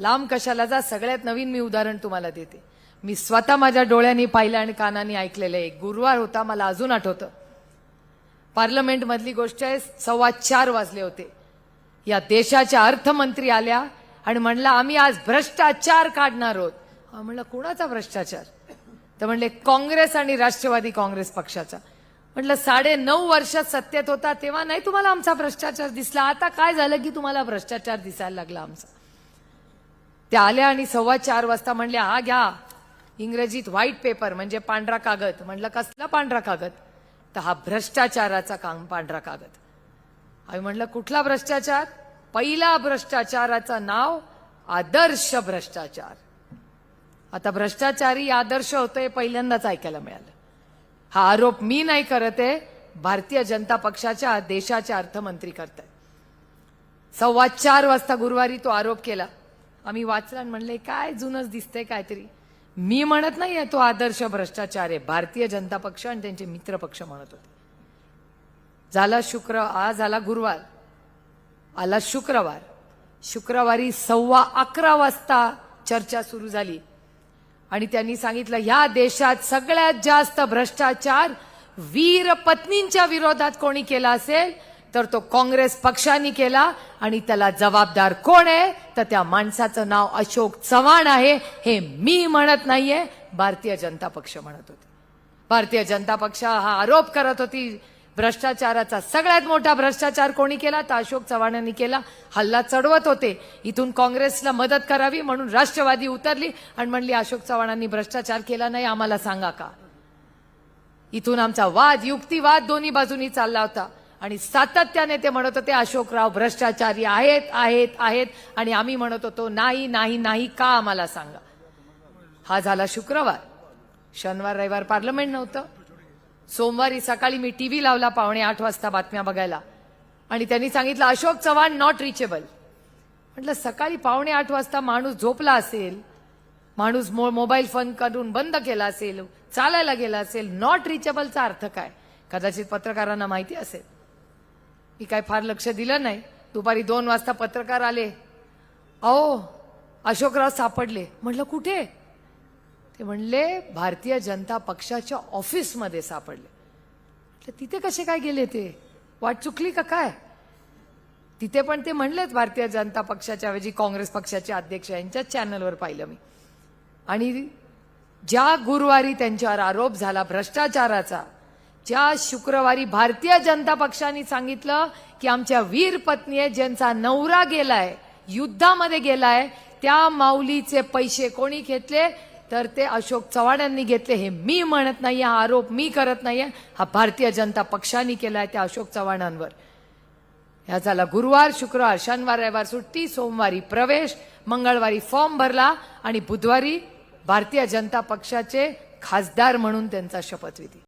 लांब कशाला जा सगळ्यात नवीन मी उदाहरण तुम्हाला देते. मी स्वतः माझ्या डोळ्यांनी पाहिलं आणि कानाने ऐकलेलं आहे एक गुरुवार होता मला अजून आठवतं. पार्लमेंट मधली गोष्ट आहे सव्वा चार वाजले होते. या देशाच्या अर्थमंत्री आल्या आणि म्हणला आम्ही आज भ्रष्टाचार काढणार आहोत. म्हणलं कुणाचा भ्रष्टाचार? तर म्हणले काँग्रेस आणि राष्ट्रवादी काँग्रेस पक्षाचा. म्हटलं साडे नऊ वर्षात सत्तेत होता तेव्हा नाही तुम्हाला आमचा भ्रष्टाचार दिसला. आता काय झालं की तुम्हाला भ्रष्टाचार दिसायला लागला आमचा? त्या आल्या आणि सव्वा चार वाजता म्हणल्या हा घ्या. इंग्रजीत व्हाईट पेपर म्हणजे पांढरा कागद. म्हणलं कसला पांढरा कागद? तर हा भ्रष्टाचाराचा काम पांढरा कागद. आम्ही म्हणलं कुठला भ्रष्टाचार? पहिला भ्रष्टाचाराचं नाव आदर्श भ्रष्टाचार. आता भ्रष्टाचारी आदर्श होतोय पहिल्यांदाच ऐकायला मिळालं. हा आरोप मी नाही करत आहे भारतीय जनता पक्षाच्या देशाचे अर्थमंत्री करत आहेत सव्वा चार वाजता गुरुवारी तो आरोप केला. आम्ही वाचला आणि म्हणले काय जुनच दिसतंय काहीतरी. मी म्हणत नाहीये तो आदर्श भ्रष्टाचार आहे भारतीय जनता पक्ष आणि त्यांचे मित्र पक्ष म्हणत होते. झाला शुक्र आज आला गुरुवार. आला शुक्रवार. शुक्रवारी सव्वा अकरा वाजता चर्चा सुरू झाली. आणि त्यांनी सांगितलं ह्या देशात सगळ्यात जास्त भ्रष्टाचार वीर पत्नींच्या विरोधात कोणी केला असेल तर तो काँग्रेस पक्षाने केला आणि त्याला जबाबदार कोण आहे? तर त्या माणसाचं नाव अशोक चव्हाण आहे. हे मी म्हणत नाहीये. भारतीय जनता पक्ष म्हणत होते. भारतीय जनता पक्ष हा आरोप करत होती. भ्रष्टाचाराचा सगळ्यात मोठा भ्रष्टाचार कोणी केला? तर अशोक चव्हाणांनी केला. हल्ला चढवत होते. इथून काँग्रेसला मदत करावी म्हणून राष्ट्रवादी उतरली आणि म्हणली अशोक चव्हाणांनी भ्रष्टाचार केला नाही आम्हाला सांगा का? इथून आमचा वाद युक्तिवाद दोन्ही बाजूनी चालला होता. आणि सातत्याने ते म्हणत होते अशोकराव भ्रष्टाचारी आहेत आहेत आहेत. आणि आम्ही म्हणत होतो नाही नाही नाही का आम्हाला सांगा? हा झाला शुक्रवार. शनिवार रविवार पार्लमेंट नव्हतं. सोमवारी सकाळी मी टीव्ही लावला पावणे आठ वाजता बातम्या बघायला. आणि त्यांनी सांगितलं अशोक चव्हाण नॉट रिचेबल म्हटलं सकाळी पावणे आठ वाजता माणूस झोपला असेल माणूस मो मोबाईल फोन करून बंद केला असेल चालायला गेला असेल नॉट रिचेबलचा अर्थ काय? कदाचित पत्रकारांना माहिती असेल. मी काय फार लक्ष दिलं नाही. दुपारी दोन वाजता पत्रकार आले. अहो अशोकराव सापडले. म्हटलं कुठे? ते म्हणले भारतीय जनता पक्षाच्या ऑफिसमध्ये सापडले. म्हटलं तिथे कसे काय गेले ते? वाट चुकली का काय? तिथे पण ते म्हणलेच भारतीय जनता पक्षाच्या ऐवजी काँग्रेस पक्षाचे अध्यक्ष यांच्याच चॅनलवर पाहिलं मी. आणि ज्या गुरुवारी त्यांच्यावर आरोप झाला भ्रष्टाचाराचा ज्या शुक्रवारी भारतीय जनता पक्षाने सांगितलं की आमच्या वीर पत्नी आहे ज्यांचा नवरा गेलाय युद्धामध्ये गेलाय त्या माऊलीचे पैसे कोणी घेतले? तर ते अशोक चव्हाण यांनी घेतले. हे मी म्हणत नाही हा आरोप मी करत नाही हा भारतीय जनता पक्षाने केलाय त्या अशोक चव्हाणांवर. ह्या झाला गुरुवार शुक्रवार शनिवार रविवार सुट्टी सोमवारी प्रवेश मंगळवारी फॉर्म भरला आणि बुधवारी भारतीय जनता पक्षाचे खासदार म्हणून त्यांचा शपथविधी.